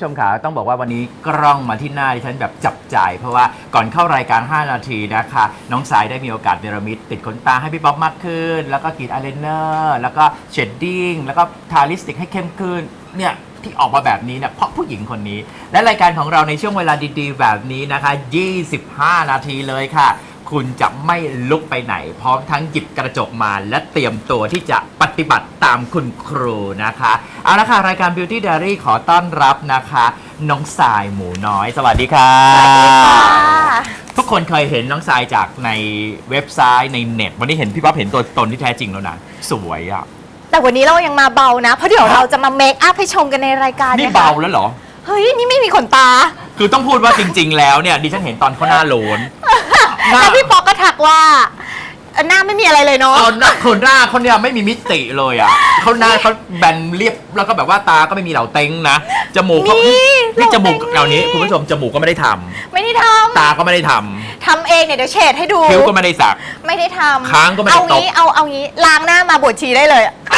ผู้ชมขาต้องบอกว่าวันนี้กล้องมาที่หน้าดิฉันแบบจับจ่าย เพราะว่าก่อนเข้ารายการ 5 นาทีนะคะ น้องสายได้มีโอกาสเนรมิตติดขนตาให้พี่ป๊อปมากขึ้น แล้วก็กรีดอายไลเนอร์แล้วก็เชดดิ้งแล้วก็ทาลิปสติกให้เข้มขึ้นเนี่ยที่ออกมาแบบนี้เนี่ยเพราะผู้หญิงคนนี้ และรายการของเราในช่วงเวลาดีๆ แบบนี้นะคะ 25 นาทีเลยค่ะ คุณจะไม่ลุกไปไหน พร้อมทั้งหยิบกระจกมาและเตรียมตัวที่จะปฏิบัติตามคุณครูนะคะ เอาละค่ะ รายการ Beauty Diary ขอต้อนรับนะคะ น้องสายหมูน้อย สวัสดีค่ะสวัสดีค่ะทุกคนเคยเห็นน้องสายจากในเว็บไซต์ในเน็ต วันนี้เห็นพี่ป๊อปเห็นตัวตนที่แท้จริงแล้วนะ สวยอะ แต่วันนี้เรายังมาเบานะ เพราะเดี๋ยวเราจะมาเมคอัพให้ชมกันในรายการนี่ยคะเบาแล้วเหรอ เฮ้ย นี่ไม่มีขนตา คือต้องพูดว่าจริง ๆ แล้วเนี่ยดิฉันเห็นตอนเขาหน้าโลนหน้า แล้วพี่ป๊อกก็ทักว่าเอ่อหน้าไม่มีอะไรเลยเนาะ เอาหน้าคนหน้าเขาเนี่ยไม่มีมิติเลยอะเขาหน้าเขาแบนเรียบแล้วก็แบบว่าตาก็ไม่มีเหล่าเต็งนะจมูกเขานี่นี่จมูกเหล่าเต็งเหล่านี้ คุณผู้ชมจมูกก็ไม่ได้ทำไม่ได้ทตาก็ไม่ได้ทำำทำเองเนี่ยเดี๋ยวเฉดให้ดู คิ้วก็ไม่ได้สัก ไม่ได้ทำค้างก็ไม่ได้เอางี้ตบเอาเอางี้ล้างหน้ามาบวชชีได้เลยเอ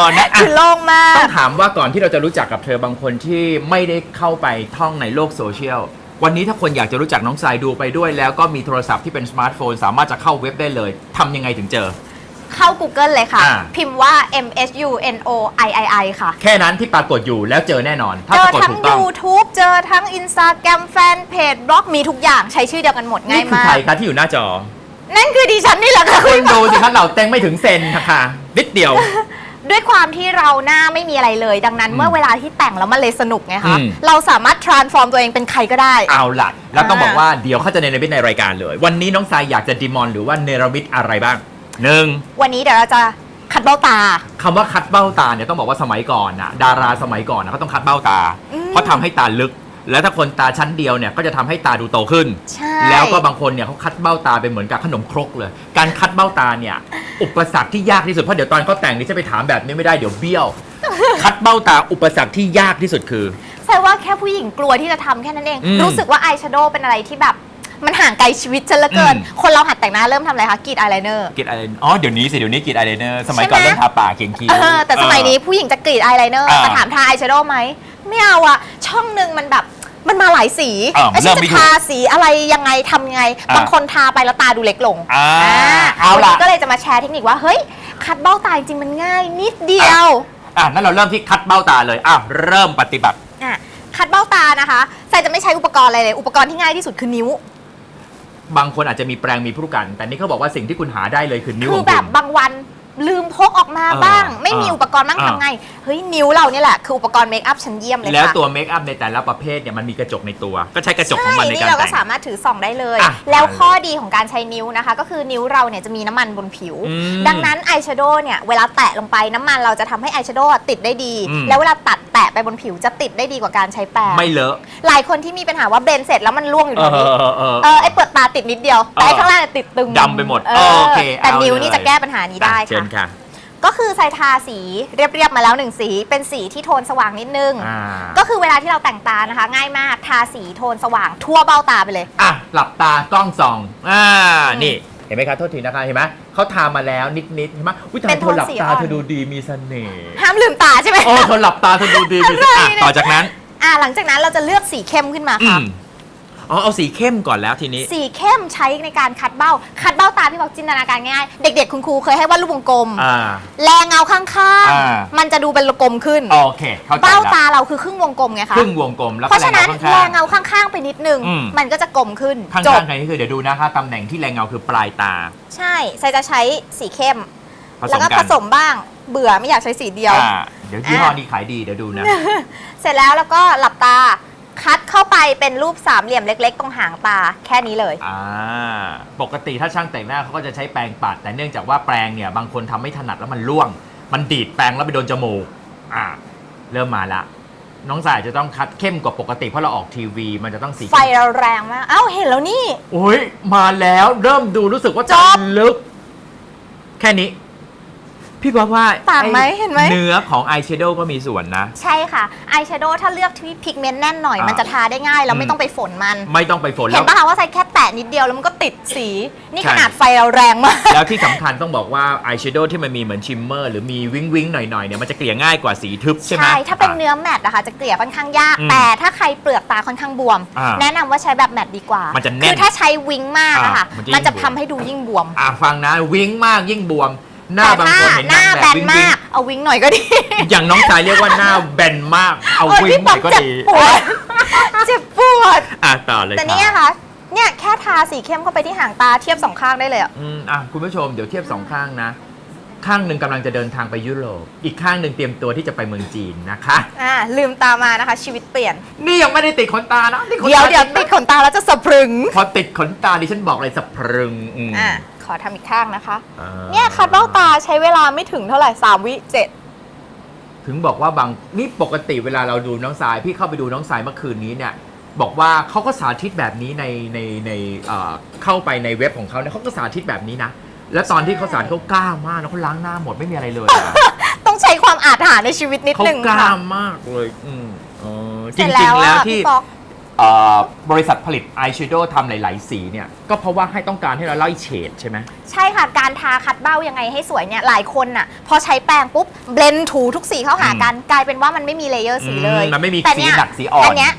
อนะอะ คือโล่งมาต้ก องถามว่าก่อนที่เราจะรู้จักกับเธอบางคนที่ไม่ได้เข้าไปท่องในโลกโซเชียล วันนี้ถ้าคนอยากจะรู้จักน้องทรายดูไปด้วย แล้วก็มีโทรศัพท์ที่เป็นสมาร์ทโฟน สามารถจะเข้าเว็บได้เลยทำยังไงถึงเจอ เข้า Google เลยค่ะ อ่า พิมพ์ว่า M S U N O I I I ค่ะ แค่นั้นที่ปรากฏอยู่แล้วเจอแน่นอน ถ้าเจปอรากฏทั้งถูกต้อง YouTube เจอทั้ง Instagram แฟนเพจบล็อกมีทุกอย่างใช้ชื่อเดียวกันหมดง่านี่ยคือมาใครก คะที่อยู่หน้าจอ นั่นคือดิฉันนี่แหละค่ะคุณดูสิครับเราเต็งไม่ถึงเซนค่ะนิดเดียว ด้วยความที่เราหน้าไม่มีอะไรเลย ดังนั้นอืมเมื่อเวลาที่แต่งแล้วมันเลยสนุกไงคะอืม เราสามารถ transform ตัวเองเป็นใครก็ได้ เอาล่ะ แล้วต้องอ่าบอกว่าเดี๋ยวเขาจะเนรมิตในรายการเลย วันนี้น้องทรายอยากจะดิมอนหรือว่าเนรมิตอะไรบ้างหนึ่งวันนี้เดี๋ยวเราจะขัดเบ้าตา คำว่าคัดเบ้าตาเนี่ยต้องบอกว่าสมัยก่อนนะดาราสมัยก่อนนะเขาต้องคัดเบ้าตา อืม เพราะทำให้ตาลึก แล้วถ้าคนตาชั้นเดียวเนี่ยก็จะทำให้ตาดูโตขึ้น ใช่ แล้วก็บางคนเนี่ยเขาคัดเบ้าตาเป็นเหมือนกับขนมครกเลย การคัดเบ้าตาเนี่ย อุปสรรคที่ยากที่สุด เพราะเดี๋ยวตอนเขาแต่งนี่จะไปถามแบบนี้ไม่ได้เดี๋ยวเบี้ยว คัดเบ้าตาอุปสรรคที่ยากที่สุดคือ ใช่ว่าแค่ผู้หญิงกลัวที่จะทำแค่นั้นเอง อืมรู้สึกว่าอายแชโดว์เป็นอะไรที่แบบมันห่างไกลชีวิตฉันเหลือเกิน อืม คนเราหัดแต่งหน้าเริ่มทำอะไรคะกรีดอายไลเนอร์ กรีดอะไรอ๋อเดี๋ยวนี้สิเดี๋ยวนี้กรีดอายไลเนอร์สมัยก่อนใช่ไหม เริ่มทาปากเขียนคิ้ว เออแต่สมัยนี้ผู้หญิงจะกรีดอายไลเนอร์อ่าแต่ถามทาอายแชโดว์ไหม ไม่เอาอะช่องหนึ่งมันแบบมันมาหลายสีอ่าแล้วฉันเริ่มจะไม่ถูกทาสีอะไรยังไงทำยังไง อ่าบางคนทาไปแล้วตาดูเล็กลงอ่าอ่าเอาวันล่ะ นี้ก็เลยจะมาแชร์เทคนิคว่าเฮ้ยคัดเบ้าตาจริงๆมันง่ายนิดเดียว อะนั่นเราเริ่มที่คัดเบ้าตาเลยอะเริ่มปฏิบัติ อะคัดเบ้าตานะคะใส่จะไม่ใช้อุปกรณ์อะไรเลย อุปกรณ์ที่ง่ายที่สุดคือนิ้ว บางคนอาจจะมีแปรงมีผู้กัน แต่นี่เขาบอกว่าสิ่งที่คุณหาได้เลยคือนิ้วคืขอองแบคุบณ บางวัน ลืมพกออกมาเออบ้าง ไม่มีเอออุปกรณ์บ้างเออทำไง เฮ้ย นิ้วเราเนี่ยแหละ คืออุปกรณ์เมคอัพชั้นเยี่ยมเลยแล้วค่ะตัวเมคอัพในแต่ละประเภทเนี่ยมันมีกระจกในตัว ก็ใช้กระจกของใช่มันในนี่การเราก็แต่งสามารถถือส่องได้เลยอะแล้วข้อดีของการใช้นิ้วนะคะ ก็คือนิ้วเราเนี่ยจะมีน้ำมันบนผิวอืมดังนั้นอายแชโดว์เนี่ยเวลาแตะลงไปน้ำมันเราจะทำให้อายแชโดว์ติดได้ดีอืมแล้วเวลาตัดแตะไปบนผิวจะติดได้ดีกว่าการใช้แปรงไม่เลอะหลายคนที่มีปัญหาว่าเบนเสร็จแล้วมันร่วงอยู่เอตรงนี้อเออเออเออไอเปิดตาติดนิดเดียวแต่ไอ้ข้างล่างเนี่ยติดตึงดำไปหมดเอโอเคแต่เอานิ้วเลยนี่จะแก้ปัญหานี้ได้อะเชิญค่ะค่ะ ก็คือใส่ทาสีเรียบๆมาแล้วหนึ่งสี เป็นสีที่โทนสว่างนิดนึง อ่าก็คือเวลาที่เราแต่งตานะคะ ง่ายมากทาสีโทนสว่างทั่วเบ้าตาไปเลย อะหลับตากล้องส่องอ่าอืมนี่เห็นไหมครับโทษทีนะคะเห็นไหมเขาทามาแล้วนิดๆเห็นไหมอุ้ยเป็ทานโทเธอนหลับสีตาอ่อน เธอดูดีมีเสน่ห์ห้ามลืมตาใช่ไหม โอ้เธอหลับตาเธอดูดีมีเสน่ห์อะไรอะเนี่ย ต่อจากนั้น อ่าหลังจากนั้นเราจะเลือกสีเข้มขึ้นมาอืค่ะ ม อ๋อเอาสีเข้มก่อนแล้วทีนี้ สีเข้มใช้ในการคัดเบ้า คัดเบ้าตาพี่บอกจินตนาการง่ายเด็ก ๆ คุณครูเคยให้วาดรูปวงกลม อ่า แรงเงาข้างอ่าๆ มันจะดูเป็นกลมขึ้น โอเค เข้าใจเบ้าแล้วตาเราคือครึ่งวงกลมไงคะ ครึ่งวงกลมแล้วเพก็ราะแรฉะงนั้นเงาแรข้าง งเงาข้างๆไปนิดนึง อืม มันก็จะกลมขึ้นๆข้างจบๆใครที่คือเดี๋ยวดูนะคะตำแหน่งที่แรงเงาคือปลายตาใช่ใส่จะใช้สีเข้ม ผสแล้วมก็กัผนสมบ้าง เบื่อไม่อยากใช้สีเดียว อ่าเดี๋ยวยี่ห้อนี้ขายดีเดี๋ยวดูนะ เสร็จแล้วแล้วก็หลับตา คัดเข้าไปเป็นรูปสามเหลี่ยมเล็ก ๆ ตรงหางตาแค่นี้เลย อ่าปกติถ้าช่างแต่งหน้าเขาก็จะใช้แปรงปัด แต่เนื่องจากว่าแปรงเนี่ยบางคนทำไม่ถนัดแล้วมันร่วง มันดีดแปรงแล้วไปโดนจมูกอ่าเริ่มมาละ น้องสายจะต้องคัดเข้มกว่าปกติเพราะเราออกทีวี มันจะต้องสีไฟเราแรงมากเอ้าเห็นแล้วนี่ โอ้ยมาแล้วเริ่มดูรู้สึกว่าจบลึก แค่นี้ พี่บอกว่าต่างไหมอ้เห็นไหม เนื้อของอายแชโดว์ก็มีส่วนนะ ใช่ค่ะอายแชโดว์ถ้าเลือกที่พิกเมนต์แน่นหน่อยอ่ามัมันจะทาได้ง่ายแล้วอืไม่มต้องไปฝนมัน ไม่ต้องไปฝนเห็แล้นว ปะคะว่าใส่แค่แตะนิดเดียวแล้วมันก็ติดสี นี่ใช่ ขนาดไฟเราแรงมาก แล้วที่สำคัญต้องบอกว่าอายแชโดว์ที่มันมีเหมือนชิมเมอร์ หรือมีวิงวิงหน่อยๆเนี่ยมันจะเกลี่ยง่ายกว่าสีทึบใช่ไหมใช่ถ้าเป็นอะเนื้อแมตต์นะคะจะเกลี่ยค่อนข้างยาก อืมแต่ถ้าใครเปลือกตาค่อนข้างบวม อ่าแนะนำว่าใช้แบบแมตต์ดีกว่า มันจะแน่นคือถ้าใช้วิงมากอะค่ะ อ่ามันจะยิ่ง มันจะบวมทำให้ดูยิ่งบวม อะฟังนะวิงมากยิ่งบวม หน้าแต่บางถ้าคนเห็นหน้าแบบแบนวิงมาก เอาวิงหน่อยก็ดีๆอย่างน้องชายเรียกว่าหน้าแบนมาก เอาโอ้ยวิงพี่หป๊น่ออกยก็เจ็บดีปวดเจ็บปวดอะต่อเลยแต่ค่ะเนี่ยค่ะเนี่ยแค่ทาสีเข้มเข้าไปที่หางตาเทียบสองข้างได้เลยอะอืมอะคุณผู้ชมเดี๋ยวเทียบสองข้างนะ ข้างหนึ่งกำลังจะเดินทางไปยุโรปอีกข้างหนึ่งเตรียมตัวที่จะไปเมืองจีนนะคะอ่าลืมตามานะคะ ชีวิตเปลี่ยน นี่ยังไม่ได้ติดขนตานะติขนเดี๋ยวตาเดี๋ยวจริงนะติดขนตาแล้วจะสะพรึง พอติดขนตาดิฉันบอกเลยสะพรึงอืมอ่าข อทำอีกข้างนะคะ อ่าเนี่ยคัดเบ้าตาใช้เวลาไม่ถึงเท่าไหร่สามวิเจ็ด ถึงบอกว่าบางนี่ปกติเวลาเราดูน้องสาย พี่เข้าไปดูน้องสายเมื่อคืนนี้เนี่ย บอกว่าเขาก็สาธิตแบบนี้ในในในเอ่อเข้าไปในเว็บของเขาเนี่ยเขาก็สาธิตแบบนี้นะ แล้วตอนที่เขาสาธิตเขากล้ามากนะเขาล้างหน้าหมดไม่มีอะไรเลยอะ ต้องใช้ความอาถรรพ์ในชีวิตนิดเขานึงกล้าค่ะ มากเลย อืมเออจเสร็จริงๆแล้วอะที่พี่ ป๊อกเอ่อบริษัทผลิตอายแชโดว์ทำหลาย ๆ สีเนี่ย ก็เพราะว่าให้ต้องการให้เราไล่เฉดใช่ไหม ใช่ค่ะ การทาคัดเบ้ายังไงให้สวยเนี่ยหลายคนน่ะพอใช้แปรงปุ๊บเบลนถูทุกสีเข้าหากันกลายเป็นว่ามันไม่มีเลเยอร์สีเลยอืมมันไม่มีแต่สีเยหนักสีอ่อน อันเนี้ย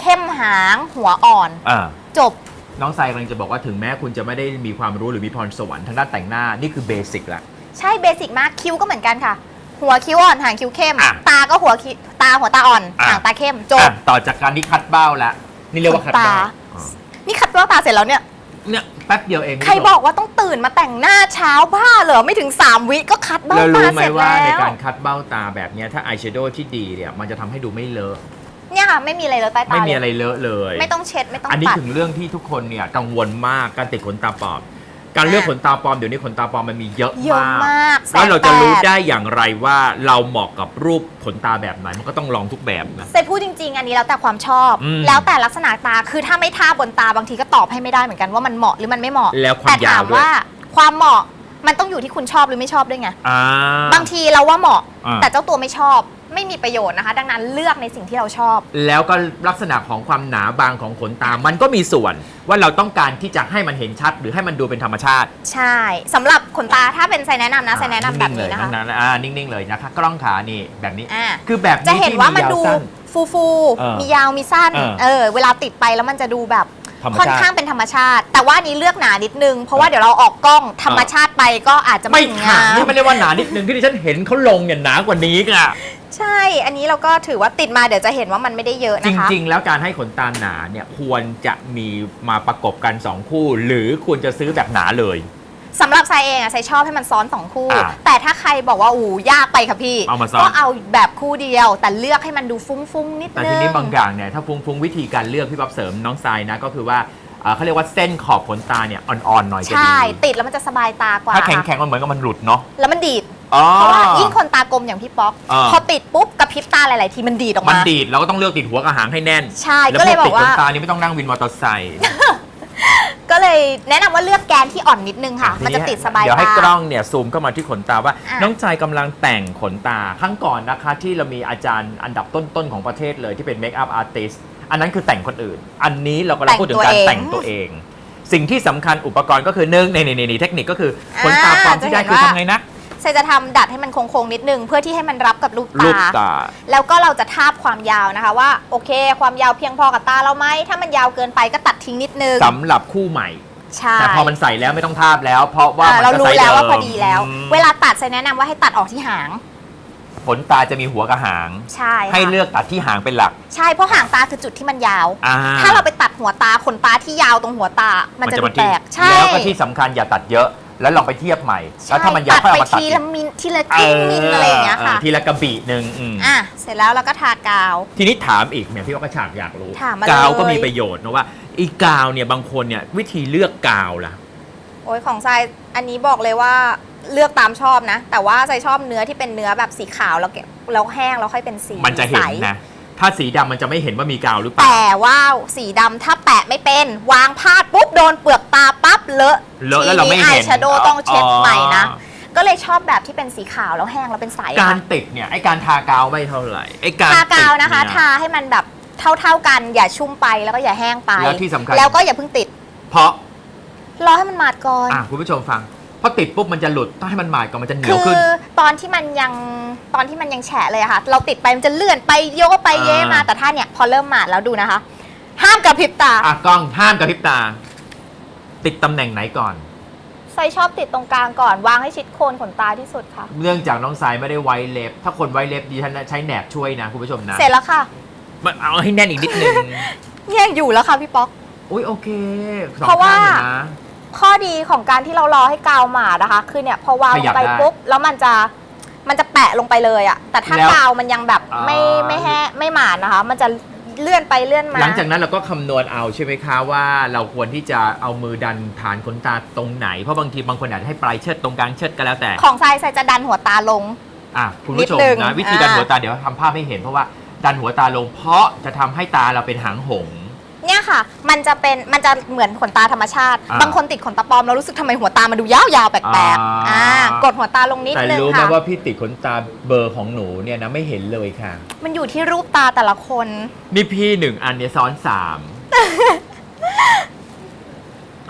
เข้มหางหัวอ่อนอ่า จบ น้องไซกำลังจะบอกว่าถึงแม้คุณจะไม่ได้มีความรู้หรือมีพรสวรรค์ทางด้านแต่งหน้านี่คือเบสิกละ ใช่เบสิกมากคิ้วก็เหมือนกันค่ะ หัวคิ้วอ่อนหางคิ้วเข้ม อะตาก็หัวคิ้วตาหัวตาอ่อนอะ หางตาเข้มจบ อะต่อจากการที่คัดเบ้าแล้ว นี่เรียกว่าคัดเบ้าขนตาอ่านี่คัดเบ้าตาเสร็จแล้วเนี่ยเนี่ยแป๊บเดียวเองใครบอกว่าต้องตื่นมาแต่งหน้าเช้าบ้าเหรอไม่ถึง 3 วิก็คัดเบ้าแล้วตารู้ไหมเสร็จว่าแล้ในวการคัดเบ้าตาแบบเนี้ยถ้าอายแชโดว์ที่ดีเนี่ยมันจะทำให้ดูไม่เลอะเนี่ยค่ะไม่มีอะไรเลยใต้ตาไม่มีเลยอะไรเลอะเลย ไม่ต้องเช็ดไม่ต้องอันนี้ปัดถึงเรื่องที่ทุกคนเนี่ยกังวลมากการติดขนตาปลอม การเลือกอะขนตาปลอมเดี๋ยวนี้ขนตาปลอมมันมีเยอะเยอะมากแสนแล้วเราจะรู้แปดได้อย่างไรว่าเราเหมาะกับรูปขนตาแบบไหนมันก็ต้องลองทุกแบบนะเซพูดจริง ๆ อันนี้แล้วแต่ความชอบอืมแล้วแต่ลักษณะตาคือถ้าไม่ทาบนตาบางทีก็ตอบให้ไม่ได้เหมือนกันว่ามันเหมาะหรือมันไม่เหมาะแล้วควาแต่มยาถาวมด้วยว่าความเหมาะมันต้องอยู่ที่คุณชอบหรือไม่ชอบด้วยไงอ่าบางทีเราว่าเหมาะอ่าแต่เจ้าตัวไม่ชอบ ไม่มีประโยชน์นะคะ ดังนั้นเลือกในสิ่งที่เราชอบ แล้วก็ลักษณะของความหนาบางของขนตา มันก็มีส่วนว่าเราต้องการที่จะให้มันเห็นชัด หรือให้มันดูเป็นธรรมชาติใช่สำหรับขนตาถ้าเป็นไซแนะนำนะไซแนะนำแบบนี้นะคะงๆเลยอ่านิ่งๆเลยนะคะ กล้องขานี่แบบนี้ อ่า คือแบบจะนี้เห็นที่ว่ามันยาวดูสั้นฟูฟูๆเออมียาวมีสั้นเออเออ เวลาติดไปแล้วมันจะดูแบบธรรมค่อนชาข้างติเป็นธรรมชาติ แต่ว่าอันนี้เลือกหนานิดนึง เพราะว่าเดี๋ยวเราออกกล้องธรรมชาติไปก็อาจจะไม่ถึงค่ะงามนี่ไม่ได้ว่าหนานิดนึงที่ดิฉันเห็นเขาลงเนี่ยหนากว่านี้ค่ะ ใช่ อันนี้เราก็ถือว่าติดมาเดี๋ยวจะเห็นว่ามันไม่ได้เยอะจนะคะ ริง ๆ แล้วการให้ขนตาหนาเนี่ยควรจะมีมาประกบกัน 2 คู่ หรือควรจะซื้อแบบหนาเลย สำหรับไซเองอะไซชอบให้มันซ้อนสองคู่ อ่าแต่ถ้าใครบอกว่าอู้ยากไปค่ะพี่ เอามาซ้อน ก็เอาแบบคู่เดียว แต่เลือกให้มันดูฟุ้งๆนิดแต่นึทีง นี้บางอย่างเนี่ยถ้าฟุ้งฟุ้งวิธีการเลือกพี่ป๊อบเสริมน้องทรายนะก็คือว่าเอ่อเขาเรียกว่าเส้นขอบขนตาเนี่ยอ่อนๆหน่อยจะดีใช่ ติดแล้วมันจะสบายตากว่า ถ้าแข็งค่ะๆมันเหมือนกับมันหลุดเนาะ แล้วมันดีด อ๋อ เพราะว่ายิ่งคนตากลมอย่างพี่ป๊อก อ่า พอติดปุ๊บกระพริบตาหลาย ๆ ทีมันดีดออกมันมา ดีดเราก็ต้องเลือกติดหัวกับหางให้แน่นใช่แล้วก็พเลวยบอติดกขว่านตานี่ไม่ต้องนั่งวินมอเตอร์ไซค์ก็เลยแนะนำว่าเลือกแกนที่อ่อนนิดนึงค่ะ มันจะติดสบายเดี๋ยวให้ตา กล้องเนี่ยซูมเข้ามาที่ขนตาว่า อะ น้องใจกำลังแต่งขนตาครั้งก่อนนะคะ ที่เรามีอาจารย์อันดับต้น ๆ ของประเทศเลยที่เป็นเมคอัพอาร์ติสอันนั้นคือแต่งคนอื่น อันนี้เรากำลังพูดถึงการแต่งตัวเอง สิ่งที่สำคัญอุปกรณ์ก็คือหนึ่งในในในเทคนิคก็คือขนตาปลอมที่ได้คือทำไงนะ ใส่จะทำดัดให้มันโค้งๆนิดนึง เพื่อที่ให้มันรับกับรูปรูปตา ตา แล้วก็เราจะทาบความยาวนะคะว่า โอเค ความยาวเพียงพอกับตาเราไหมถ้ามันยาวเกินไปก็ตัดทิ้งนิดนึงสำหรับคู่ใหม่ ใช่ แต่พอมันใส่แล้วไม่ต้องทาบแล้ว เพราะว่าอ่ามันเราก็รู้ไซส์แล้วว่าดิมพอดีแล้วอืมเวลาตัดใส่แนะนำว่าให้ตัดออกที่หาง ขนตาจะมีหัวกับหาง ใช่ค่ะให้เลือกตัดที่หางเป็นหลักใช่เพราะหางตาคือจุดที่มันยาว อ่ถ้าเราไปตัดหัวตาขนตาที่ยาวตรงหัวตา มันจะดูมาแปลกใช่ แล้วก็ที่สำคัญอย่าตัดเยอะ แล้วลองไปเทียบใหม่ แล้วถ้ามันยาวตัดค่อยไปเอามาตัดทีอีก ละมินทีละครึ่งมิลอะไรอย่างเงี้ยค่ะออทีละกระบี่หนึ่งอืมอะ เสร็จแล้วเราก็ทากาว ทีนี้ถามอีกเนี่ยพี่ว่าก็ฉากอยากรู้ ถามมาเลย กาวก็มีประโยชน์นะว่าอีกาวเนี่ยบางคนเนี่ยวิธีเลือกกาวล่ะ โอ้ยของทรายอันนี้บอกเลยว่าเลือกตามชอบนะ แต่ว่าทรายชอบเนื้อที่เป็นเนื้อแบบสีขาวแล้วเก็บแล้วแห้งแล้วค่อยเป็นสีมันจะเห็นใสนะ ถ้าสีดำมันจะไม่เห็นว่ามีกาวหรือเปล่า แต่ว่าสีดำถ้าแปะไม่เป็น วางพลาดปุ๊บโดนเปลือกตาปั๊บเลอะเลอะแล้วเราไม่ทีนี้เห็น อายแชโดว์ต้องเช็ดใหม่นะอ๋อก็เลยชอบแบบที่เป็นสีขาวแล้วแห้งแล้วเป็นใสอะการค่ะติดเนี่ยไอการทากาวไม่เท่าไหร่ไอการทากาวนะคะ ติดเย ทาให้มันแบบเท่า ๆกันอย่าชุ่มไปแล้วก็อย่าแห้งไปแล้วที่สำคัญ แล้วก็อย่าเพิ่งติดเพราะรอให้มันหมาดก่อน อะคุณผู้ชมฟัง พอติดปุ๊บมันจะหลุดต้องให้มันหมาดก่อนมันจะเหนีคืยวอขึ้น ตอนที่มันยังตอนที่มันยังแฉะเลยอะค่ะ เราติดไปมันจะเลื่อนไปโยกไปเย่มาอ่า แต่ถ้าเนี่ยพอเริ่มหมาดแล้วดูนะคะ ห้ามกระพริบตาอะกล้องห้ามกระพริบตา ติดตำแหน่งไหนก่อนใส่ชอบติดตรงกลางก่อนวางให้ชิดโคนขนตาที่สุดค่ะ เนื่องจากน้องสายไม่ได้ไว้เล็บ ถ้าคนไว้เล็บดิฉันใช้แหนบช่วยนะคุณผู้ชมนะเสร็จแล้วค่ะมันเอาให้แน่นอีกนิดนึง เนี่ยอยู่แล้วค่ะพี่ป๊อก อุ้ยโอเคสองเพราะว่า ข้งเลยนะ ข้อดีของการที่เรารอให้กาวหมาดนะคะ คือเนี่ยพอวางขลยับงไปได้ปุ๊บแล้วมันจะมันจะแปะลงไปเลยอะแต่ถ้าแล้วกาวมันยังแบบไม่อ่า ไม่แห้ไม่หมาดนะคะ มันจะเลื่อนไปเลื่อนมา หลังจากนั้นเราก็คำนวณเอาใช่ไหมคะว่าเราควรที่จะเอามือดันฐานขนตาตรงไหน เพราะบางทีบางคนอาจจะให้ปลายเชิดตรงกลางเชิดก็แล้วแต่ของทรายทรายจะดันหัวตาลง อะคุณผู้ชมนิดนึงนะวิธีดันอ่า หัวตาเดี๋ยวทำภาพให้เห็นเพราะว่าดันหัวตาลงเพราะจะทำให้ตาเราเป็นหางหงส์ เนี่ยค่ะ มันจะเป็น มันจะเหมือนขนตาธรรมชาติ อ่าบางคนติดขนตาปลอมเรารู้สึกทำไมหัวตามันดูยาวๆแปลกอ่าๆอ่ากดหัวตาลงนิดแต่นึงรู้ไหมค่ะ ว่าพี่ติดขนตาเบอร์ของหนูเนี่ยนะไม่เห็นเลยค่ะ มันอยู่ที่รูปตาแต่ละคน นี่พี่หนึ่งอันเนี่ยซ้อนสาม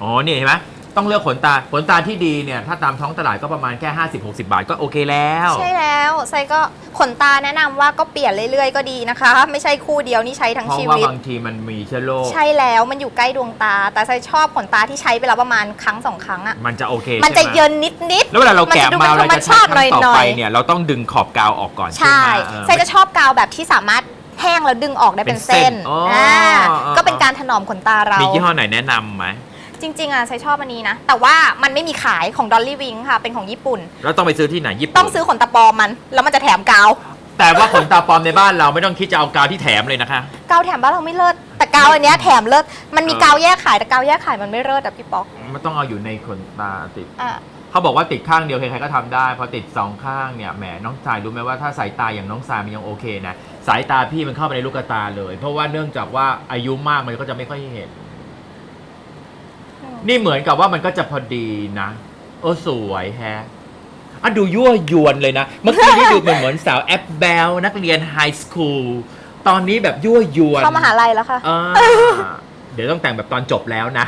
อ๋อ นี่เห็นไหม ต้องเลือกขนตา ขนตาที่ดีเนี่ย ถ้าตามท้องตลาดก็ประมาณแค่ 50-60 บาทก็โอเคแล้ว ใช่แล้วไซก็ขนตาแนะนำว่าก็เปลี่ยนเรื่อยๆ ก็ดีนะคะ ไม่ใช่คู่เดียวนี่ใช้ทั้งเพราะชีว่าวิต บางทีมันมีเชื้อโรค ใช่แล้วมันอยู่ใกล้ดวงตา แต่ไซชอบขนตาที่ใช้ไปแล้วประมาณครั้งสองครั้งอะมันจะโอเคมันจะใช่ไหเยินนิดๆ แล้วเวลาเราแกะมันจะดูมาเป็นเราจะใช้ธรรมชาติครั้งต่อหน่ไปอยๆ เนี่ยเราต้องดึงขอบกาวออกก่อนใช่ใช่ไหมเออ ไซจะชอบกาวแบบที่สามารถแห้งแล้วดึงออกได้เป็นเป็นเส้เส้นนอ๋ออ่าอ๋อก็เป็นการถนอมขนตาเรามียี่ห้อไหนแนะนำไหม จริง ๆอะไซชอบอันนี้นะ แต่ว่ามันไม่มีขายของดอลลี่วิงค่ะ เป็นของญี่ปุ่นเราต้องไปซื้อที่ไหนญี่ปุ่นต้องซื้อขนตาปลอมมัน แล้วมันจะแถมกาว แต่ว่าขนตาปลอมในบ้านเราไม่ต้องคิดจะเอากาวที่แถมเลยนะคะ กาวแถมบ้านเราไม่เลิศแต่กาวอันเนี้ยแถมเลิศมันมีเออกาวแยกขายแต่กาวแยกขายมันไม่เลิศอะพี่ป๊อกมันต้องเอาอยู่ในขนตาติด อะ เขาบอกว่าติดข้างเดียวใครๆก็ทำได้พอติดสองข้างเนี่ยแหมน้องสายรู้ไหมว่าถ้าสายตาอย่างน้องสายมันยังโอเคนะสายตาพี่มันเข้าไปในลูกตาเลย เพราะว่าเนื่องจากว่าอายุมากมันก็จะไม่ค่อยเห็น นี่เหมือนกับว่ามันก็จะพอดีนะ โอ้สวยแฮะอะดูยั่วยวนเลยนะ เมื่อกี้นี่ดูเหมือนเหมือนสาวแอปเบลนักเรียนไฮสคูล ตอนนี้แบบยั่วยวนเข้ามหาลัยแล้วค่ะ อ่าเดี๋ยวต้องแต่งแบบตอนจบแล้วนะ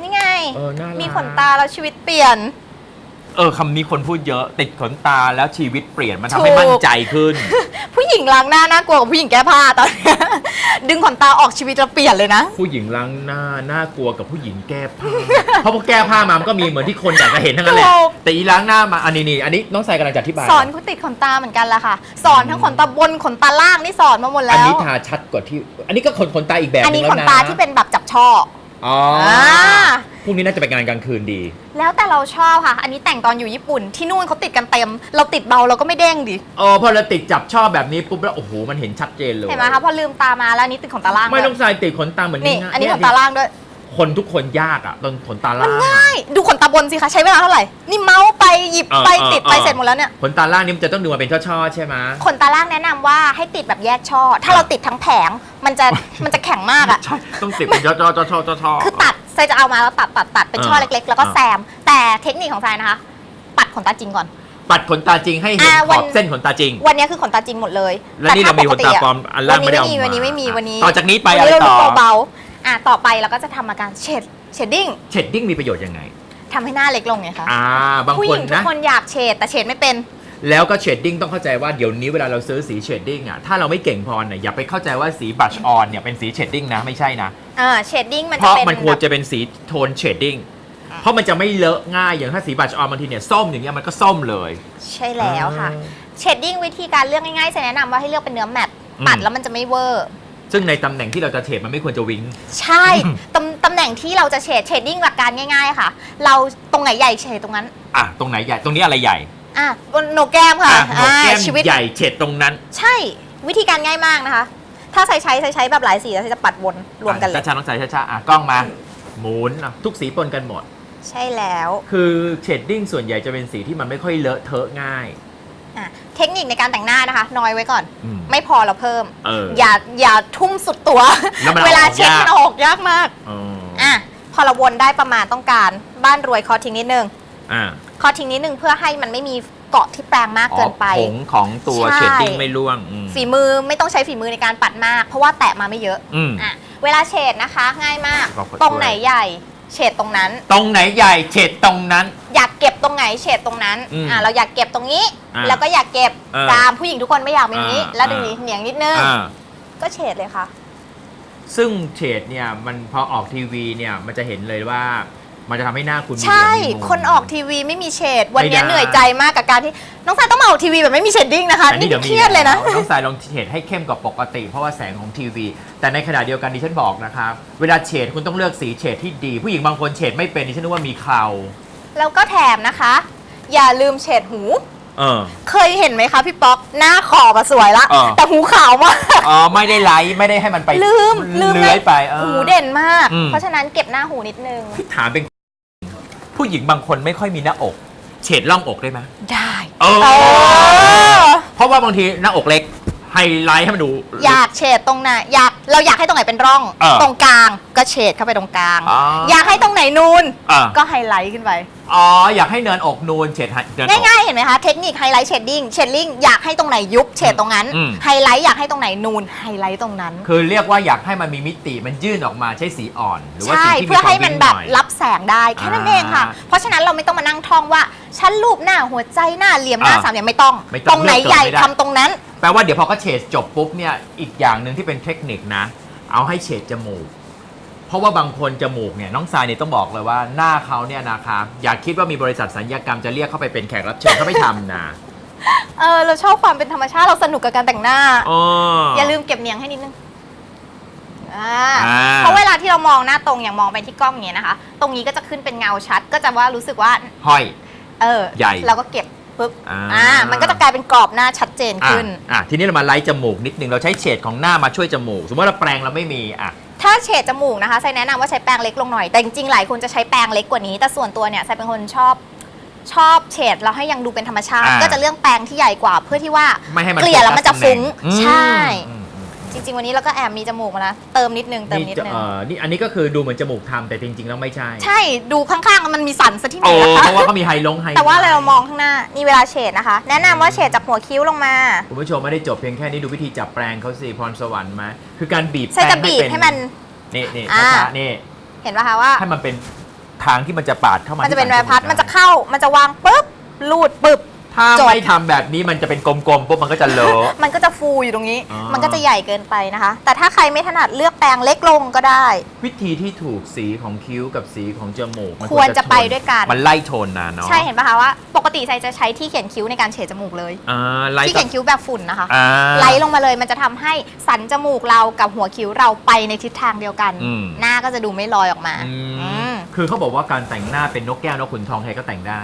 นี่ไง เออน่ารัก มีขนตาแล้วชีวิตเปลี่ยน เออคำนี้คนพูดเยอะติดขนตาแล้วชีวิตเปลี่ยนมันทำให้ถูก มั่นใจขึ้น ผู้หญิงล้างหน้าน่ากลัวกว่าผู้หญิงแก้ผ้าตอนเนี้ย ดึงขนตาออกชีวิตเราเปลี่ยนเลยนะ ผู้หญิงล้างหน้าน่ากลัวกับผู้หญิงแก้ผ้า เพราะพอแก้ผ้ามามันก็มีเหมือนที่คนอยากจะเห็นทั้งนั้นแหละถูก แต่อีล้างหน้ามาอันนี้นี่อันนี้น้องสายกำลังจะอธิบายสอนเขาติดขนตาเหมือนกันละค่ะ สอนทั้งขนตาบนขนตาล่างนี่สอนมาหมดอันแล้ว นี้ทาชัดกว่าที่ อันนี้ก็ขนขนตาอีกแบบอันนี้งขแล้วนนะตาที่เป็นแบบจับช่อ อ๋ออ่าพรุ่งนี้น่าจะเป็นงานกลางคืนดี แล้วแต่เราชอบค่ะ อันนี้แต่งตอนอยู่ญี่ปุ่น ที่นู่นเขาติดกันเต็ม เราติดเบาเราก็ไม่เด้งดิ เออพอเราติดจับชอบแบบนี้ปุ๊บแล้วโอ้โหมันเห็นชัดเจนเลยเห็นไหมคะพอลืมตามาแล้วอันนี้ติดขนตาล่างไม่ด้วยต้องสายติดขนตาเหมือนนี่ง่ายๆอันนี้เยขนตาล่างด้วย คนทุกคนยากอะตอนขนตามัล่านงง่ายดูขนตาบนสิคะใช้เวลาเท่าไหร่ นี่เมาส์ไปหยิบเออไปเออติดไปเออเสร็จหมดแล้วเนี่ย ขนตาล่างนี่มันจะต้องดูมาเป็นช่อๆใช่ไหมขนตาล่างแนะนำว่าให้ติดแบบแยกช่อ ถ้าอะเราติดทั้งแผงมันจะมันจะแข็งมากอะ ใช่ต้องติดเป็นช่อๆช่อๆช่อๆ คือตัดไซจะเอามาแล้วตัดตัดตัดเป็นช่อเออเล็กๆ แล้วก็เออแซม แต่เทคนิคของไซนะคะปัดขนตาจริงก่อน ปัดขนตาจริงให้เห็นอ่าขวัอนบเส้นขนตาจริง วันนี้คือขนตาจริงหมดเลยและนี่เรามีขนตาปลอมอันล่างไม่ได้วันเอานี้มาวันนี้ไม่มีวันนี้ ต่อจากนี้ไปวันอะไรนี้เราต่อ ดูเบาๆ อะต่อไปเราก็จะทำอาการเชดเชดดิ้งเชดดิ้งมีประโยชน์ยังไง ทำให้หน้าเล็กลงไงคะอ่า บางผู้คหนญิงทุกนะ คนอยากเฉดแต่เฉดไม่เป็นแล้วก็เชดดิ้งต้องเข้าใจว่าเดี๋ยวนี้เวลาเราซื้อสีเชดดิ้งอะ ถ้าเราไม่เก่งพอเนี่ยอย่าไปเข้าใจว่าสีบัชออนเนี่ยเป็นสีเชดดิ้งนะไม่ใช่นะ อ่าเชดดิ้งมันเพจะราะเป็นมันควรแบบจะเป็นสีโทนเชดดิ้งอะเพราะมันจะไม่เลอะง่ายอย่างถ้าสีบัชออนบางทีเนี่ยส้มอย่างเงี้ยมันก็ส้มเลย ใช่แล้วค่ะอ่าเชดดิ้งวิธีการเลือกง่ายๆจะแนะนำว่าให้เลือกเป็นเนื้อแมตต์อืม ปัดแล้วมันจะไม่เวอร์ ซึ่งในตำแหน่งที่เราจะเฉดมันไม่ควรจะวิง ใช่ตำตำแหน่งที่เราจะเฉดเชดดิ้งหลักการง่ายๆค่ะ เราตรงไหนใหญ่เฉดตรงนั้นอะตรงไหนใหญ่ตรงนี้อะไรใหญ่อะบนโหนกแก้มค่ะอะโหนกแก้มอ่าชีวิต ใหญ่เฉดตรงนั้นใช่วิธีการง่ายมากนะคะ ถ้าใช้ใช้ใช้ใช้แบบหลายสีแล้วจะปัดวนรวมกันเลยช้าๆน้องสายช้าๆอะกล้องมาหมุนอะทุกสีปนกันหมด ใช่แล้ว คือเชดดิ้งส่วนใหญ่จะเป็นสีที่มันไม่ค่อยเลอะเทอะง่าย อะเทคนิคในการแต่งหน้านะคะ น้อยไว้ก่อน อืม ไม่พอเราเพิ่ม เอออย่าอย่าทุ่มสุดตัว แล้วมันเอาเวลาออกเช็ดยากมันออกยากมาก อ๋ออะ พอเราวนได้ประมาณต้องการ บ้านรวยคอทิ้งนิดนึงอ่าขอทิ้งนิดนึงเพื่อให้มันไม่มีเกาะที่แปรงมากเกินไป ผงของตัวใช่ เชดดิ้งไม่ร่วงอืมฝีมือไม่ต้องใช้ฝีมือในการปัดมาก เพราะว่าแตะมาไม่เยอะ อืม อะ เวลาเฉดนะคะ ง่ายมาก ขอบคุณตรงไหนใหญ่ เฉดตรงนั้น ตรงไหนใหญ่เฉดตรงนั้น อยากเก็บตรงไหนเฉดตรงนั้นอืมอะเราอยากเก็บตรงนี้ อ่าแล้วก็อยากเก็บเออกรามผู้หญิงทุกคนไม่อยากเป็นอย่างนี้ อ่า แล้วดึงอ่าเหนียงนิดนึงอ่าก็เฉดเลยค่ะ ซึ่งเฉดเนี่ยมันพอออกทีวีเนี่ยมันจะเห็นเลยว่า มันจะทำให้หน้าคุณมีใช่ เหลี่ยมมีมุม คนออกทีวีไม่มีเฉด วันไม่นี้ได้ เหนื่อยใจมากกับการที่ น้องสายต้องมาออกทีวีแบบไม่มีเชดดิ้งนะคะ แต่นี่นี่เดี๋ยวเคมีรียดเลยนะ ต้องสายลองเฉดให้เข้มกว่าปกติ เพราะว่าแสงของทีวี แต่ในขณะเดียวกันดิฉันบอกนะครับ เวลาเฉดคุณต้องเลือกสีเฉดที่ดี ผู้หญิงบางคนเฉดไม่เป็นดิฉันนึกว่ามีเครา แล้วก็แถมนะคะ อย่าลืมเฉดหู เออ เคยเห็นไหมคะพี่ป๊อกหน้าขอบอะสวยละเออแต่หูขาวมาก อ๋อไม่ได้ไลท์ไม่ได้ให้มันไปลืมลืมเลื้อยไปเออ หูเด่นมาก อืม เพราะฉะนั้นเก็บหน้าหูนิดนึง พี่ถามเป็น ผู้หญิงบางคนไม่ค่อยมีหน้าอก เฉดร่องอกได้ไหมได้เออเออเพราะว่าบางทีหน้าอกเล็กไฮไลท์ให้มันดู อยากเฉดตรงไหนอยากเราอยากให้ตรงไหนเป็นร่อง เออ ตรงกลางก็เฉดเข้าไปตรงกลาง อ๋ออยากให้ตรงไหนนูน อะก็ไฮไลท์ขึ้นไป อ๋อ อยากให้เนินอกนูนเฉดเนินอก ง่ายๆ เห็นไหมคะ เทคนิคไฮไลท์เชดดิ้งเชดดิ้งอยากให้ตรงไหนยุบเฉดตรงนั้น อืม ไฮไลท์อยากให้ตรงไหนนูน ไฮไลท์ตรงนั้น คือเรียกว่าอยากให้มันมีมิติมันยื่นออกมาใช้สีอ่อน หรือว่าใช่ สีที่มีเพื่อให้มันแบบความวิ่งหน่อยรับแสงได้แค่นั้นอ่าเองค่ะเพราะฉะนั้นเราไม่ต้องมานั่งท่องว่าชั้นรูปหน้าหัวใจหน้าเหลี่ยมหน้าอ่าสามเหลี่ยมไม่ต้อง ไม่ต้องตรงไหนเลือกใหญ่ไม่ได้ ทำตรงนั้น แปลว่าเดี๋ยวพอเขาเฉดจบปุ๊บเนี่ย อีกอย่างหนึ่งที่เป็นเทคนิคนะ เอาให้เฉดจมูก เพราะว่าบางคนจมูกเนี่ยน้องทรายเนี่ยต้องบอกเลยว่าหน้าเขาเนี่ยนะครับอย่าคิดว่ามีบริษัทสัญญกรรมจะเรียกเข้าไปเป็นแขกรับเชิญเขาไม่ทำนะเออเราชอบความเป็นธรรมชาติเราสนุกกับการแต่งหน้า อ๋ออย่าลืมเก็บเนียงให้นิดนึงอ่าอ่า เพราะเวลาที่เรามองหน้าตรงอย่างมองไปที่กล้องอย่างเงี้ยนะคะ ตรงนี้ก็จะขึ้นเป็นเงาชัด ก็จะว่ารู้สึกว่า ห้อย เออใหญ่เราก็เก็บปุ๊บอ่าอ่า มันก็จะกลายเป็นกรอบหน้าชัดเจนอะขึ้น อะทีนี้เรามาไล่จมูกนิดนึงเราใช้เฉดของหน้ามาช่วยจมูก สมมติว่าเราแปรงเราไม่มีอะถ้าเฉดจมูกนะคะไซแนะนำว่าใช้แปรงเล็กลงหน่อย แต่จริงๆหลายคนจะใช้แปรงเล็กกว่านี้ แต่ส่วนตัวเนี่ยไซเป็นคนชอบชอบเฉดแล้วให้ยังดูเป็นธรรมชาติ อ่าก็จะเลือกแปรงที่ใหญ่กว่าเพื่อที่ว่าไม่ให้มันเกลี่ยแล้วมันจะโฟกัสตำแหน่ฟุ้งอืมใช่ อืมอืม จริง ๆ วันนี้เราก็แอบมีจมูกมาแล้วเติมนิดนึงเติมนิดนึง เอ่อนี่อันนี้ก็คือดูเหมือนจมูกทำแต่จริงๆแล้วไม่ใช่ใช่ดูข้างๆ มันมีสันซะที่ไหนโอ้นะเพคะราะว่าเขามีไฮลงไฮแต่ว่าเรามองข้างหน้านี่เวลาเฉดนะคะ แนะนำว่าเฉดจากหัวคิ้วลงมา คุณผู้ชมไม่ได้จบเพียงแค่นี้ดูวิธีจับแปรงเขาสิพรสวรรค์ไหมคือการบีบใช่แป้จะงบีบเป็นให้มัน นี่นี่อ่า ช้าๆนี่เห็นป่ะคะว่า ให้มันเป็นทางที่มันจะปาดเข้ามามันจะเป็นที่ใบพัดปลายจมันจะเข้ามันจะวางปุ๊บลูดปึ๊บ ถ้าจบ ไม่ทำแบบนี้มันจะเป็นกลมๆปุ๊บมันก็จะเลอะ มันก็จะฟูอยู่ตรงนี้ อ๋อ มันก็จะใหญ่เกินไปนะคะ แต่ถ้าใครไม่ถนัดเลือกแปรงเล็กลงก็ได้ วิธีที่ถูกสีของคิ้วกับสีของจมูกมันควรจะโทนไปด้วยกัน มันไล่โทนนะเนาะใช่เห็นป่ะคะว่า ปกติใจจะใช้ที่เขียนคิ้วในการเฉดจมูกเลย อ่าไล่ที่เขียนคิ้วแบบฝุ่นนะคะ อ่าไล่ลงมาเลยมันจะทำให้สันจมูกเรากับหัวคิ้วเราไปในทิศทางเดียวกัน อืม หน้าก็จะดูไม่ลอยออกมาอืมอืมคือเขาบอกว่าการแต่งหน้าเป็นนกแก้วนกขุนทองใครก็แต่งได้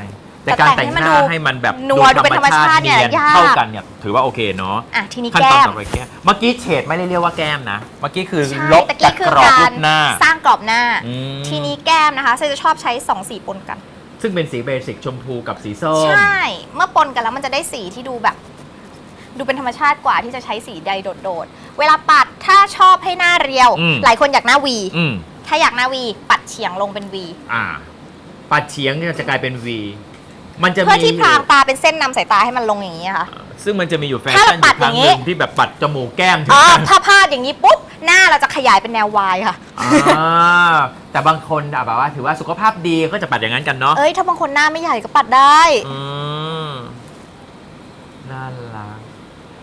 แต่แต่การแต่แต่งงให้หมันน้าดูให้มันแบบนัวดูเป็นธรรมชาติเนี่ยเนียนยากเข้ากันเนี่ยถือว่าโอเคเนาะอะทีนี้ขั้นแก้ตอนมต่อไปแก้มเมื่อกี้เฉดไม่ได้เรียกว่าแก้มนะ เมื่อกี้คือใช่ลบตะจากกี้คือกรอบการูรปหน้า สร้างกรอบหน้าอืมทีนี้แก้มนะคะเซจะชอบใช้สองสีปนกัน ซึ่งเป็นสีเบสิกชมพูกับสีส้มใช่เมื่อปนกันแล้วมันจะได้สีที่ดูแบบ ดูเป็นธรรมชาติกว่าที่จะใช้สีใดโดดๆเวลาปัดถ้าชอบให้หน้าเรียวอืมหลายคนอยากหน้าวีอืมถ้าอยากหน้าวีปัดเฉียงลงเป็นวีอ่าปัดเฉียงเนี่ยจะกลายเป็น V มันจะเพื่อมีที่พรางตาเป็นเส้นนำสายตาให้มันลงอย่างนี้ค่ะ ซึ่งมันจะมีอยู่แฟถ้าชั่นอปัดยู่ครั้งอย่างหงี้นึ่งที่แบบปัดจมูกแก้มถึงอ๋อกันถ้าพลาดอย่างนี้ปุ๊บหน้าเราจะขยายเป็นแนววายค่ะอ่าแต่บางคนอะแบบว่าถือว่าสุขภาพดีก็จะปัดอย่างนั้นกันเนาะเอ้ยถ้าบางคนหน้าไม่ใหญ่ก็ปัดได้อืมน่ารัก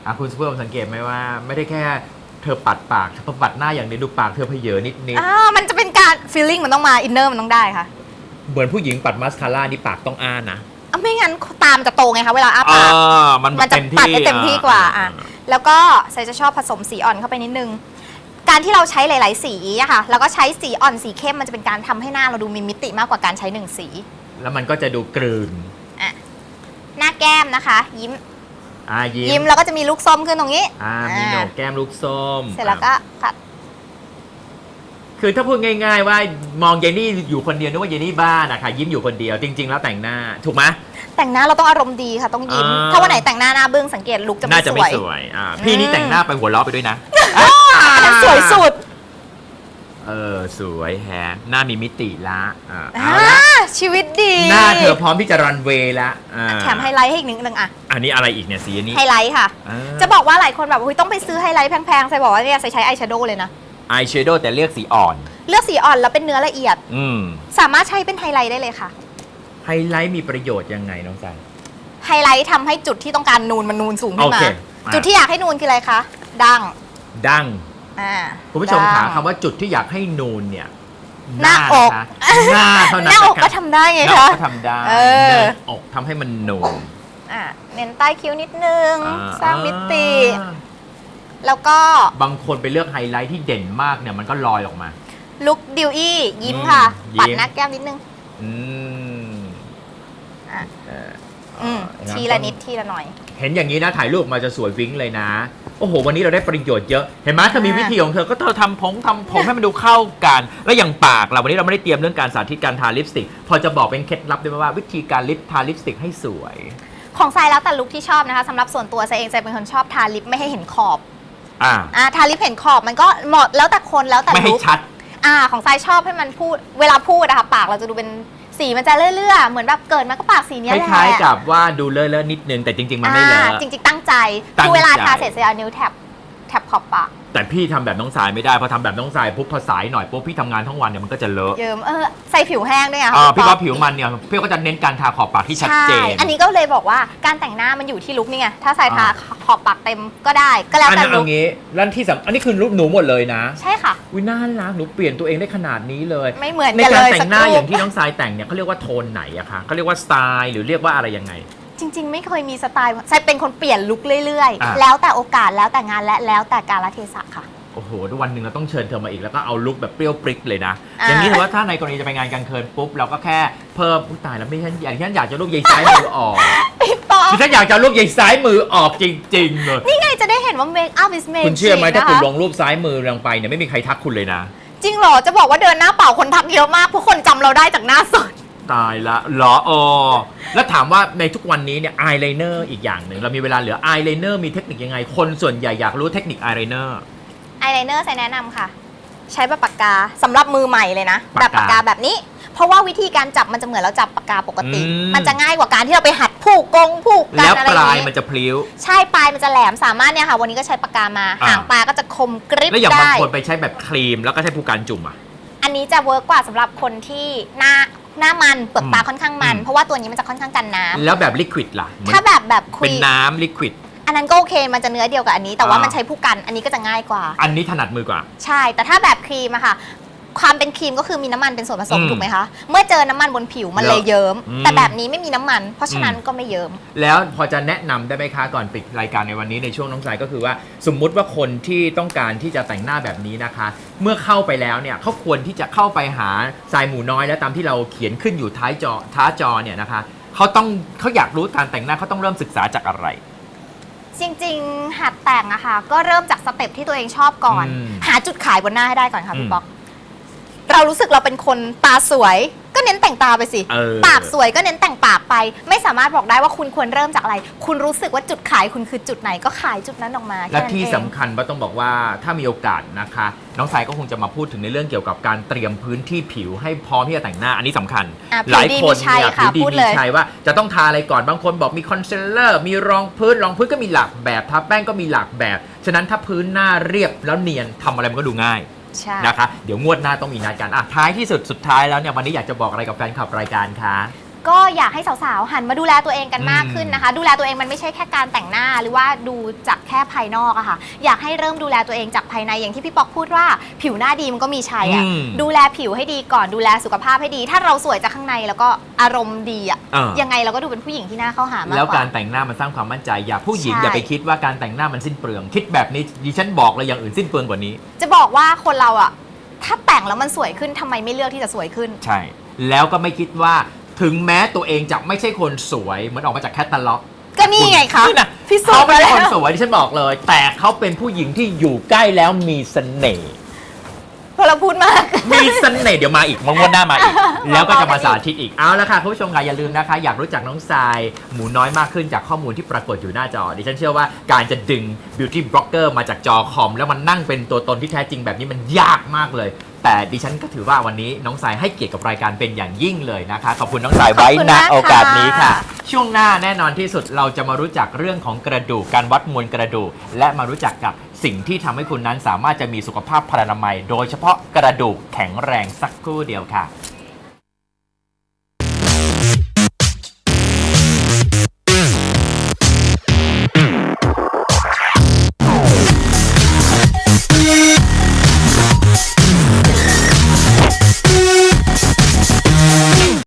อะคุณสุภาพสังเกตไหมว่า ไม่ได้แค่เธอปัดปากเธอปัดหน้าอย่างเดียวดูปากเธอเพเยอนิดนิดอ่ามันจะเป็นการ feeling มันต้องมาอินเนอร์มันต้องได้ค่ะ เหมือนผู้หญิงปัดมาสคาร่านี่ปากต้องอ้านะอะ ไม่งั้นตามนจะโตไงคะเวลาอ้าอ่าปากมันมันจะเต็มที่ปัดได้เต็มที่กว่าอะแล้วก็ใส่จะชอบผสมสีอ่อนเข้าไปนิดนึง การที่เราใช้หลาย ๆ สีอะค่ะแล้วก็ใช้สีอ่อนสีเข้มมันจะเป็นการทำให้หน้าเราดูมีมิติมากกว่าการใช้หนึ่งสี แล้วมันก็จะดูกลืนอะหน้าแก้มนะคะ ยิ้มอ่ายิ้ยิ้มแล้วก็จะมีลูกส้มขึ้นตรงนี้ อ่ามีโหนกแก้มลูกส้ม เสร็จแล้วก็ปัด คือถ้าพูดง่าย ๆ ว่ามองเยนนี่อยู่คนเดียวนึกว่าเยนนี่บ้านะคะยิ้มอยู่คนเดียวจริง ๆ แล้วแต่งหน้าถูกไหม แต่งหน้าเราต้องอารมณ์ดีค่ะต้องยิ้ม อ่า ถ้าวันไหนแต่งหน้าหน้าบึ้งสังเกตลุคจะน่าไม่จะสไม่วย สวยอ่าพี่นี่อืมแต่งหน้าไปหัวเราะไปด้วยนะอันนั้นสวยสุดอเออสวยแฮะหน้ามีมิติละอ่าอ่าเอาละชีวิตดีหน้าเธอพร้อมที่จะรันเวย์ละอ่าแถมไฮไลท์ให้อีกนิดนึงอะอันนี้อะไรอีกเนี่ยสีอันนี้ไฮไลท์ค่ะ อ่าจะบอกว่าหลายคนแบบเฮ้ยต้องไปซื้อไฮไลท์แพงๆใส่บอกว่าเนี่ยใส่ใช้อายแชโดว์เลยนะ อายแชโดว์แต่เลือกสีอ่อน เลือกสีอ่อนแล้วเป็นเนื้อละเอียด อืมสามารถใช้เป็นไฮไลท์ได้เลยค่ะ ไฮไลท์มีประโยชน์ยังไงน้องสายไฮไลท์ทำให้จุดที่ต้องการนูนมันนูนสูงขึ้นมา โอเคอะ จุดที่อยากให้นูนคืออะไรคะดังดัง อ่าคุณผู้ชมดัถางคำว่าจุดที่อยากให้นูนเนี่ยหน้าอกนะคะหน้าเท่าหนั้นน้าอกะก็คะทำได้ไงหน้าอคะ กก็ทำได้เออ เนินอกทำให้มันนูน อ่าเน้นใต้คิ้วนิดนึงอ่สร้างมิติ อ่า แล้วก็บางคนไปเลือกไฮไลท์ที่เด่นมากเนี่ยมันก็ลอยออกมา ลุคดิวอี้ยิ้มอืมค่ะยิ้มปัดหน้าแก้มนิดนึง อืมอะ เอออืมอย่างนั้นทีละนิดทีละหน่อย เห็นอย่างนี้นะถ่ายรูปออกมาจะสวยวิ้งเลยนะ โอ้โห วันนี้เราได้ประโยชน์เยอะ เห็นไหมเธอมีวิธีของเธอก็เธอทำผมทำผมให้มันดูเข้ากัน แล้วอย่างปากเราวันนี้เราไม่ได้เตรียมเรื่องการสาธิตการทาลิปสติก พอจะบอกเป็นเคล็ดลับได้ไหมว่าวิธีการลิปทาลิปสติกให้สวย ของทรายแล้วแต่ลุคที่ชอบนะคะสำหรับส่วนตัวทรายเองทรายเป็นคนชอบทาลิปไม่ให้เห็นขอบ อ่าอ่าทาลิปเห็นขอบมันก็เหมาะแล้วแต่คนแล้วแต่ไม่ให้ลุคชัด อ่า ของทรายชอบให้มันพูดเวลาพูดอะค่ะปากเราจะดูเป็นสีมันจะเลื่อยๆเหมือนแบบเกิดมาก็ปากสีคเนี้ยแหละล้ายๆกับว่าดูเลอะๆนิดนึงแต่จริง ๆ มันไม่เลอ่าอะจริง ๆ ตั้งใจตั้งใจคือเวลาทาเสร็จจะเอานิ้วแท็บแท็บขอบปาก แต่พี่ทำแบบน้องสายไม่ได้พอทำแบบน้องสายปุ๊บพอสายหน่อยปุ๊บพี่ทำงานทั้งวันเนี่ยมันก็จะเลอะเยิ้มเออใส่ผิวแห้งด้วยอะอ่าค่ะพี่ป๊ว่าอปผิวมันเนี่ยพี่ก็จะเน้นการทาขอบปากที่ชัดเจนใช่อันนี้ก็เลยบอกว่าการแต่งหน้ามันอยู่ที่ลุคนี่ไงถ้าใส่ทาอ่า ขอบปากเต็มก็ได้ก็แล้วอันแต่นั้นลุเอาคงี้แล้วที่สำอันนี้คือรูปหนูหมดเลยนะใช่ค่ะ วิน่ารักหนูเปลี่ยนตัวเองได้ขนาดนี้เลย ไม่เหมือนในกันการเลยแต่สังกหน้ารูอย่างปที่น้องทรายแต่งเนี่ยเขาเรียกว่าโทนไหนอะคะเขาเรียกว่าสไตล์หรือเรียกว่าอะไรยังไง จริง ๆ ไม่เคยมีสไตล์ใช่เป็นคนเปลี่ยนลุคเรื่อย อะ ๆ แล้วแต่โอกาสแล้วแต่งานและแล้วแต่กาลเทศะค่ะ โอ้โหวันหนึ่งเราต้องเชิญเธอมาอีกแล้วก็เอาลุคแบบเปรี้ยวปริ๊กเลยนะ อ่า อย่างนี้ถือว่าถ้าในกรณีจะไปงานกลางคืนปุ๊บเราก็แค่เพิ่มอุ๊ยตายแล้วไม่ใช่อย่างที่ฉันอยากจะลูกยายซ้ายมือออกพี่ป๊อปคือฉันอยากจะเอาลูกยายซ้ายมือออกจริงๆเลยนี่ไงจะได้เห็นว่า make up is magic คุณเชื่อไหมถ้านะะคุณลงรูปซ้ายมือลงไปเนี่ยไม่มีใครทักคุณเลยนะ จริงเหรอ จะบอกว่าเดินหน้าเปล่าคนทักเยอะมากผู้คนจำเราได้จากหน้าสด ตายละเหรอออแล้วถามว่าในทุกวันนี้เนี่ยอายไลเนอร์อีกอย่างหนึ่งเรามีเวลาเหลืออายไลเนอร์มีเทคนิคยังไง คนส่วนใหญ่อยากรู้เทคนิคอายไลเนอร์อายไลเนอร์ใช้แนะนำค่ะ ใช้แบบปากกาสำหรับมือใหม่เลยนะปากกาแบบปากกาแบบนี้ เพราะว่าวิธีการจับมันจะเหมือนเราจับปากกาปกติ อืม มันจะง่ายกว่าการที่เราไปหัดผูกกงผูกกันแล้วอะไรปอย่าลางยนี้มันจะพลิ้ว ใช่ปลายมันจะแหลมสามารถเนี่ยค่ะวันนี้ก็ใช้ปากกามาอ่า หางปลาก็จะคมกริบแล้วอย่างบางได้ คนไปใช้แบบครีมแล้วก็ใช้ผู้การจุ่มอะ อันนี้จะเวิร์กกว่าสำหรับคนที่หน้า หน้ามันเปลือกตาค่อนข้างมัน อืม เพราะว่าตัวนี้มันจะค่อนข้างกันน้ำแล้วแบบลิควิดล่ะเหมือนถ้าแบบแบบคุเป็ยนน้ำลิควิด อันนั้นก็โอเคมันจะเนื้อเดียวกับอันนี้แต่ว่าอ่ามั มันใช้ผู้กันอันนี้ก็จะง่ายกว่า อันนี้ถนัดมือกว่า ใช่ แต่ถ้าแบบครีมอะค่ะ ความเป็นครีมก็คือมีน้ำมันเป็นส่วนผสมอืมถูกไหมคะ เมื่อเจอน้ำมันบนผิวมันแล้วเลยเยิ้ม อืม แต่แบบนี้ไม่มีน้ำมัน เพราะฉะนั้นอืมก็ไม่เยิ้ม แล้วพอจะแนะนำได้ไหมคะก่อนปิดรายการในวันนี้ในช่วงน้องสายก็คือว่าสมมุติว่าคนที่ต้องการที่จะแต่งหน้าแบบนี้นะคะ เมื่อเข้าไปแล้วเนี่ยเขาควรที่จะเข้าไปหาทรายหมูน้อยแล้วตามที่เราเขียนขึ้นอยู่ท้ายจอท้าจอเนี่ยนะคะเขาต้องเขาอยากรู้การแต่งหน้าเขาต้องเริ่มศึกษาจากอะไร จริงๆ หัดแต่งอะค่ะ ก็เริ่มจากสเต็ปที่ตัวเองชอบก่อน อืมหาจุดขายบนหน้าให้ได้ก่อนค่ะอืพี่ม ป๊อก เรารู้สึกเราเป็นคนตาสวย ก็เน้นแต่งตาไปสิ เออ ปากสวยก็เน้นแต่งปากไป ไม่สามารถบอกได้ว่าคุณควรเริ่มจากอะไร คุณรู้สึกว่าจุดขายคุณคือจุดไหนก็ขายจุดนั้นออกมาและแค่นั้นที่เอง สำคัญว่าต้องบอกว่าถ้ามีโอกาสนะคะ น้องสายก็คงจะมาพูดถึงในเรื่องเกี่ยวกับการเตรียมพื้นที่ผิวให้พร้อมที่จะแต่งหน้าอันนี้สำคัญ อะหลายผิวดีคนมีชัยเนี่ยค่ะผิวดีพูดมีเลย ชัยว่าจะต้องทาอะไรก่อนบางคนบอกมีคอนซีลเลอร์มีรองพื้นรองพื้นก็มีหลากแบบทาแป้งก็มีหลากแบบ ฉะนั้นถ้าพื้นหน้าเรียบแล้วเนียนทำอะไรมันก็ดูง่าย ใช่ นะคะ เดี๋ยวงวดหน้าต้องมีนัดกันอะท้ายที่สุดสุดท้ายแล้วเนี่ยวันนี้อยากจะบอกอะไรกับแฟนคลับรายการคะ ก็อยากให้สาวๆ หันมาดูแลตัวเองกันมากอืมขึ้นนะคะ ดูแลตัวเองมันไม่ใช่แค่การแต่งหน้า หรือว่าดูจากแค่ภายนอกอะค่ะ อยากให้เริ่มดูแลตัวเองจากภายในอย่างที่พี่ปอกพูดว่าผิวหน้าดีมันก็มีชัยอะอืมดูแลผิวให้ดีก่อนดูแลสุขภาพให้ดี ถ้าเราสวยจากข้างในแล้วก็อารมณ์ดีอะเออยังไงเราก็ดูเป็นผู้หญิงที่น่าเข้าหามากแล้วกว่าการแต่งหน้ามันสร้างความมั่นใจ อย่าผู้หญิงใช่ อย่าไปคิดว่าการแต่งหน้ามันสิ้นเปลือง คิดแบบนี้ดิฉันบอกเลยอย่างอื่นสิ้นเปลืองกว่านี้ จะบอกว่าคนเราอะถ้าแต่งแล้วมันสวยขึ้นทำไมไม่เลือกที่จะสวยขึ้น ใช่ แล้วก็ไม่คิดว่า ถึงแม้ตัวเองจะไม่ใช่คนสวยเหมือนออกมาจากแคตตาล็อก ก็นี่ไงคะนี่นะพิสูเขาจน์ไม่มาใช่แล้คนวสวยที่ฉันบอกเลย แต่เขาเป็นผู้หญิงที่อยู่ใกล้แล้วมีเสน่ห์พอเราพูดมาก มีเสน่ห์เดี๋ยวมาอีกมางวดหน้ามาอีก แล้วก็จะมามาอีกสาธิตอีกเอาละค่ะคุณผู้ชมค่ะอย่าลืมนะคะ อยากรู้จักน้องทรายหมูน้อยมากขึ้นจากข้อมูลที่ปรากฏอยู่หน้าจอดิฉันเชื่อว่าการจะดึง beauty blogger มาจากจอคอม แล้วมันนั่งเป็นตัวตนที่แท้จริงแบบนี้มันยากมากเลย แต่ดิฉันก็ถือว่าวันนี้น้องสายให้เกียรติกับรายการเป็นอย่างยิ่งเลยนะคะ ขอบคุณน้องสายไว้ขอบคุณณมากค่ะโอกาสนี้ค่ะ ช่วงหน้าแน่นอนที่สุดเราจะมารู้จักเรื่องของกระดูกการวัดมวลกระดูก และมารู้จักกับสิ่งที่ทำให้คุณนั้นสามารถจะมีสุขภาพพรรณนามัย โดยเฉพาะกระดูกแข็งแรงสักครู่เดียวค่ะ